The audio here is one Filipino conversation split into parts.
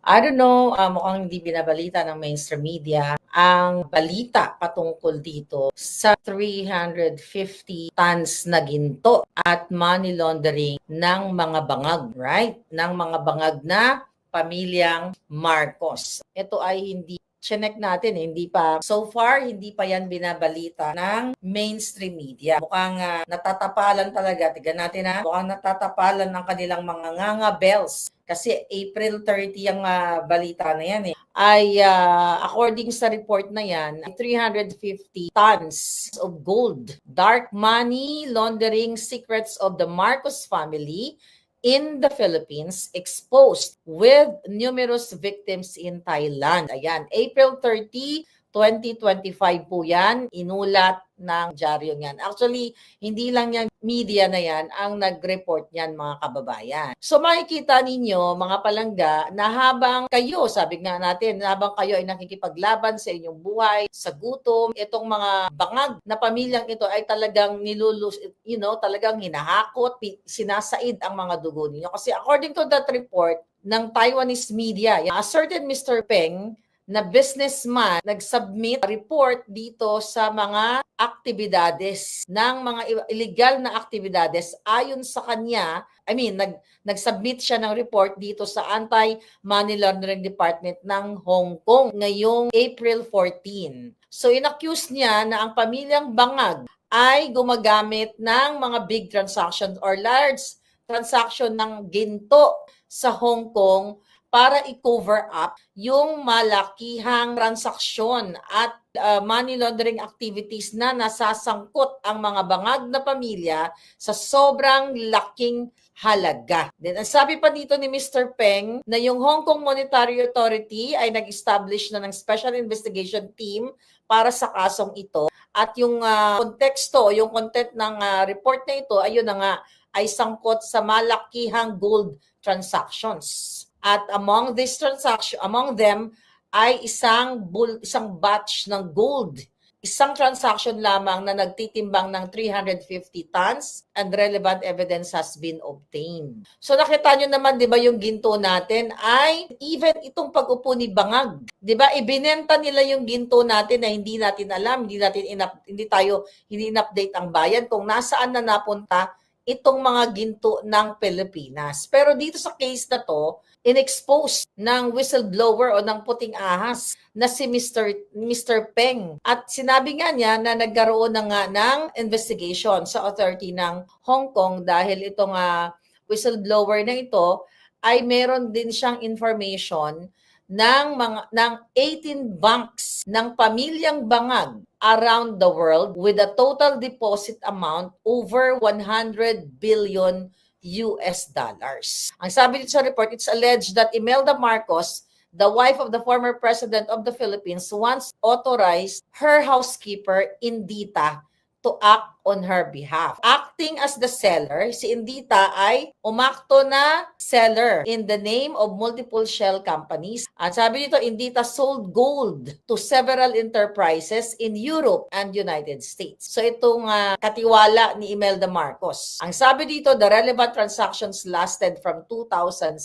I don't know, ah, mukhang hindi binabalita ng mainstream media ang balita patungkol dito sa 350 tons na ginto at money laundering ng mga bangag, right? Ng mga bangag na pamilyang Marcos. Ito ay hindi chinek natin, hindi pa, so far, hindi pa yan binabalita ng mainstream media. Mukhang ah, natatapalan talaga, tigan natin ha, mukhang natatapalan ng kanilang mga nganga bells. Kasi April 30 ang ah, balita na yan eh. Ay, ah, according sa report na yan, ay 350 tons of gold. Dark money laundering secrets of the Marcos family in the Philippines exposed with numerous victims in Thailand. Ayan, April 30, 2025 po yan, inulat ng dyaryo niyan. Actually, hindi lang yan media na yan ang nag-report niyan mga kababayan. So makikita ninyo mga palangga na habang kayo, sabi nga natin, habang kayo ay nakikipaglaban sa inyong buhay, sa gutom, itong mga bangag na pamilyang ito ay talagang nilulus, you know, talagang hinahakot, sinasaid ang mga dugo ninyo. Kasi according to that report ng Taiwanese media, a certain Mr. Peng na businessman nag-submit report dito sa mga aktibidades ng mga illegal na aktibidades ayon sa kanya I mean nag nag-submit siya ng report dito sa Anti-Money Laundering Department ng Hong Kong ngayong April 14. So inaccuse niya na ang pamilyang Bangag ay gumagamit ng mga big transactions or large transaction ng ginto sa Hong Kong para i-cover up yung malakihang transaksyon at uh, money laundering activities na nasasangkot ang mga bangag na pamilya sa sobrang laking halaga. Then, ang sabi pa dito ni Mr. Peng na yung Hong Kong Monetary Authority ay nag-establish na ng Special Investigation Team para sa kasong ito. At yung ah, konteksto, yung content ng ah, report na ito, ayun na nga, ay sangkot sa malakihang gold transactions. At among this transaction, among them ay isang bull, isang batch ng gold. Isang transaction lamang na nagtitimbang ng 350 tons and relevant evidence has been obtained. So nakita nyo naman, di ba, yung ginto natin ay even itong pag-upo ni Bangag, di ba, ibinenta nila yung ginto natin na hindi natin alam, hindi natin inap, hindi tayo, hindi in-update ang bayan kung nasaan na napunta itong mga ginto ng Pilipinas. Pero dito sa case na to, inexpose ng whistleblower o ng puting ahas na si Mr. Mr. Peng. At sinabi nga niya na nagkaroon na nga ng investigation sa authority ng Hong Kong dahil itong uh, whistleblower na ito ay meron din siyang information ng mga ng 18 banks ng pamilyang Bangag around the world with a total deposit amount over 100 billion US dollars. Ang sabi dito sa report, it's alleged that Imelda Marcos, the wife of the former president of the Philippines, once authorized her housekeeper, Indita, to act on her behalf. Acting as the seller, si Indita ay umakto na seller in the name of multiple shell companies. At sabi dito, Indita sold gold to several enterprises in Europe and United States. So itong ah, katiwala ni Imelda Marcos. Ang sabi dito, the relevant transactions lasted from 2006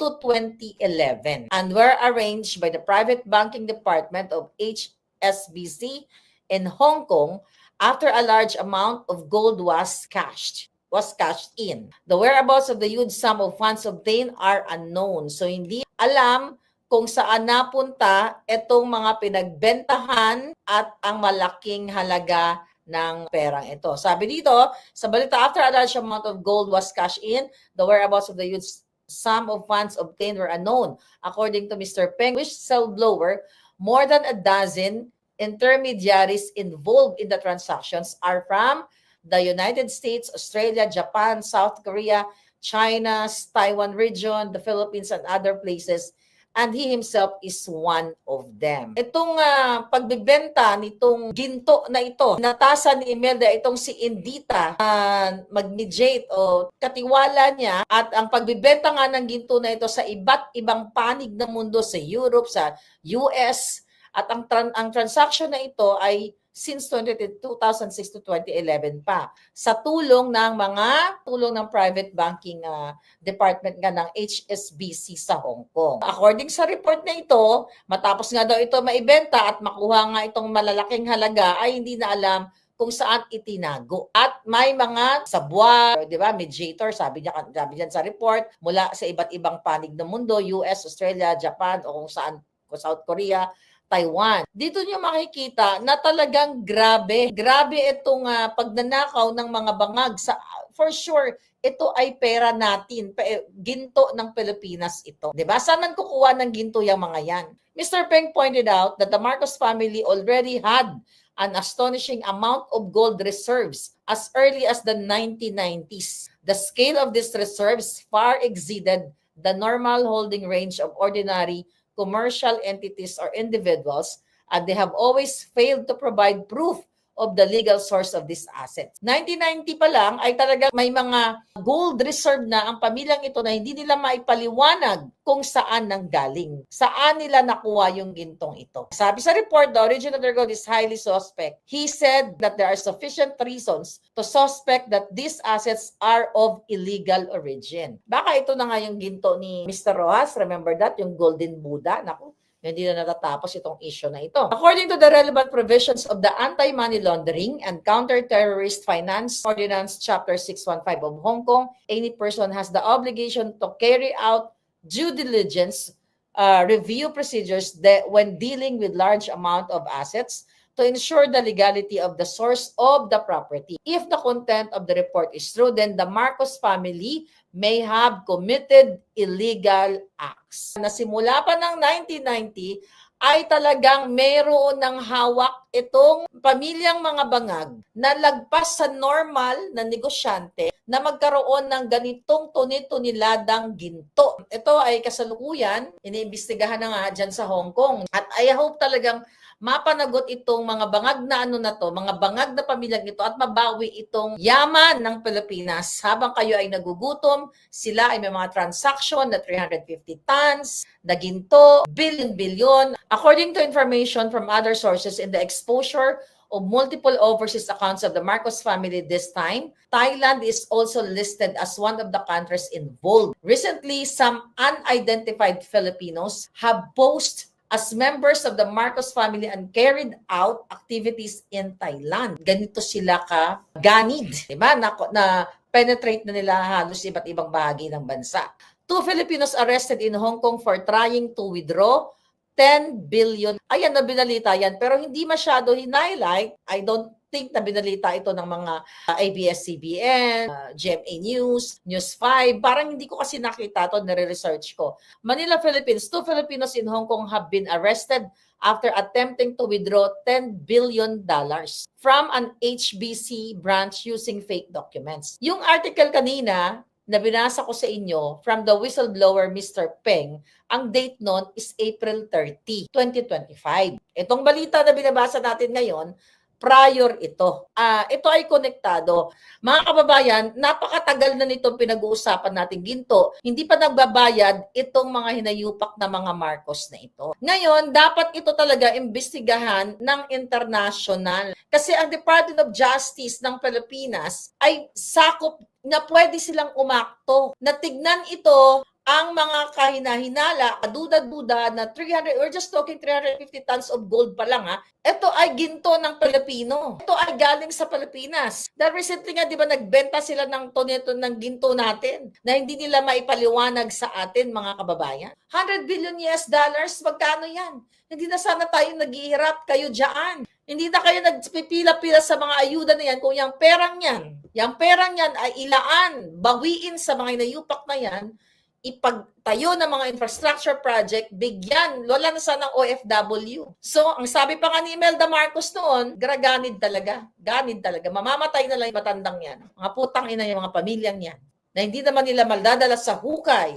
to 2011 and were arranged by the private banking department of HSBC in Hong Kong after a large amount of gold was cashed was cashed in. The whereabouts of the huge sum of funds obtained are unknown. So hindi alam kung saan napunta itong mga pinagbentahan at ang malaking halaga ng perang ito. Sabi dito, sa balita, after a large amount of gold was cashed in, the whereabouts of the huge sum of funds obtained were unknown. According to Mr. Peng, which blower, more than a dozen intermediaries involved in the transactions are from the United States, Australia, Japan, South Korea, China, Taiwan region, the Philippines, and other places. And he himself is one of them. Itong ah, pagbibenta nitong ginto na ito, natasa ni Imelda itong si Indita uh, mag-mediate o katiwala niya at ang pagbibenta nga ng ginto na ito sa iba't ibang panig ng mundo sa Europe, sa US, at ang, tran- ang transaction na ito ay since 20, 2006 to 2011 pa sa tulong ng mga tulong ng private banking ah, department nga ng HSBC sa Hong Kong. According sa report na ito, matapos nga daw ito maibenta at makuha nga itong malalaking halaga ay hindi na alam kung saan itinago. At may mga sabwa, 'di ba, mediator, sabi niya sabi diyan sa report, mula sa iba't ibang panig ng mundo, US, Australia, Japan o kung saan kung South Korea, Taiwan. Dito niyo makikita na talagang grabe. Grabe itong ah, pagnanakaw ng mga bangag sa for sure ito ay pera natin, ginto ng Pilipinas ito. 'Di ba? Saan kukuha ng ginto yung mga yan? Mr. Peng pointed out that the Marcos family already had an astonishing amount of gold reserves as early as the 1990s. The scale of these reserves far exceeded the normal holding range of ordinary commercial entities or individuals, and they have always failed to provide proof of the legal source of these assets. 1990 pa lang ay talagang may mga gold reserve na ang pamilyang ito na hindi nila maipaliwanag kung saan nang galing. Saan nila nakuha yung gintong ito. Sabi sa report, the origin of gold is highly suspect. He said that there are sufficient reasons to suspect that these assets are of illegal origin. Baka ito na nga yung ginto ni Mr. Rojas. Remember that? Yung Golden Buddha. Naku, hindi na natatapos itong issue na ito. According to the relevant provisions of the Anti-Money Laundering and Counter-Terrorist Finance Ordinance Chapter 615 of Hong Kong, any person has the obligation to carry out due diligence uh, review procedures that when dealing with large amount of assets to ensure the legality of the source of the property. If the content of the report is true, then the Marcos family may have committed illegal acts. Nasimula pa ng 1990 ay talagang mayroon ng hawak itong pamilyang mga bangag na lagpas sa normal na negosyante na magkaroon ng ganitong tunit-tuniladang ginto. Ito ay kasalukuyan, iniimbestigahan na nga dyan sa Hong Kong. At I hope talagang mapanagot itong mga bangag na ano na to, mga bangag na pamilyang ito at mabawi itong yaman ng Pilipinas. Habang kayo ay nagugutom, sila ay may mga transaction na 350 tons, na ginto, billion-billion. According to information from other sources in the exposure of multiple overseas accounts of the Marcos family this time, Thailand is also listed as one of the countries involved. Recently, some unidentified Filipinos have posed as members of the Marcos family and carried out activities in Thailand. Ganito sila ka ganid, di ba? Na, na penetrate na nila halos iba't ibang bahagi ng bansa. Two Filipinos arrested in Hong Kong for trying to withdraw 10 billion. Ayan, na binalita yan. Pero hindi masyado hinighlight. I don't think na binalita ito ng mga ABS-CBN, uh, GMA News, News 5. Parang hindi ko kasi nakita ito, nare-research ko. Manila, Philippines. Two Filipinos in Hong Kong have been arrested after attempting to withdraw 10 billion dollars from an HBC branch using fake documents. Yung article kanina, na binasa ko sa inyo from the whistleblower Mr. Peng, ang date nun is April 30, 2025. Itong balita na binabasa natin ngayon, prior ito. Ah, ito ay konektado. Mga kababayan, napakatagal na nitong pinag-uusapan natin ginto. Hindi pa nagbabayad itong mga hinayupak na mga Marcos na ito. Ngayon, dapat ito talaga imbestigahan ng international. Kasi ang Department of Justice ng Pilipinas ay sakop na pwede silang umakto. Na tignan ito ang mga kahinahinala, kaduda-duda na 300, we're just talking 350 tons of gold pa lang ha. Ito ay ginto ng Pilipino. Ito ay galing sa Pilipinas. Dahil recently nga, di ba, nagbenta sila ng toneto ng ginto natin na hindi nila maipaliwanag sa atin, mga kababayan. 100 billion US dollars, magkano yan? Hindi na sana tayo naghihirap kayo dyan. Hindi na kayo nagpipila-pila sa mga ayuda na yan kung yung perang yan, yung perang yan ay ilaan, bawiin sa mga inayupak na yan, ipagtayo ng mga infrastructure project, bigyan, wala na sana ng OFW. So, ang sabi pa nga ni Imelda Marcos noon, garaganid talaga. Ganid talaga. Mamamatay na lang yung matandang yan. Mga putang ina yung mga pamilyang yan. Na hindi naman nila maldadala sa hukay